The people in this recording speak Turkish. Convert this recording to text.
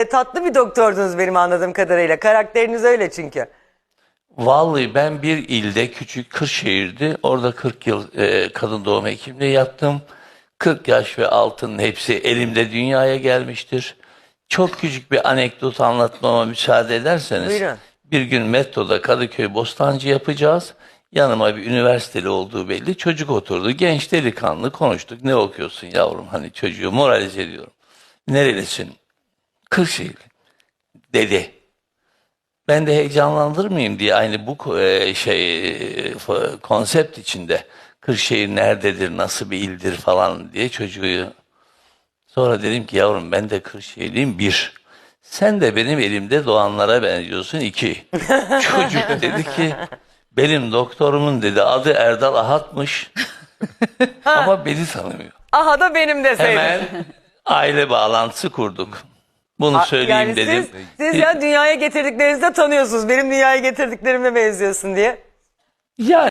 E, Tatlı bir doktordunuz benim anladığım kadarıyla. Karakteriniz öyle çünkü. Vallahi ben bir ilde küçük Kırşehir'di. Orada 40 yıl e, kadın doğum hekimliği yaptım. 40 yaş ve altının hepsi elimde dünyaya gelmiştir. Çok küçük bir anekdot anlatmama müsaade ederseniz. Buyurun. Bir gün metroda Kadıköy Bostancı yapacağız. Yanıma bir üniversiteli olduğu belli çocuk oturdu. Genç delikanlı konuştuk. Ne okuyorsun yavrum? Hani çocuğu moralize ediyorum. Nerelisin? Kırşehir. Dedi. Ben de heyecanlandırmayayım diye aynı bu e, şey e, konsept içinde Kırşehir nerededir, nasıl bir ildir falan diye çocuğu sonra dedim ki yavrum ben de Kırşehirliyim bir. Sen de benim elimde doğanlara benziyorsun iki. Çocuk dedi ki benim doktorumun dedi adı Erdal Ahat'mış ama beni tanımıyor. Aha da benim deseydim. Hemen aile bağlantısı kurduk. Bunu Ha, söyleyeyim yani dedim. Siz, siz ya dünyaya getirdiklerinizde tanıyorsunuz. Benim dünyaya getirdiklerime benziyorsun diye. Yani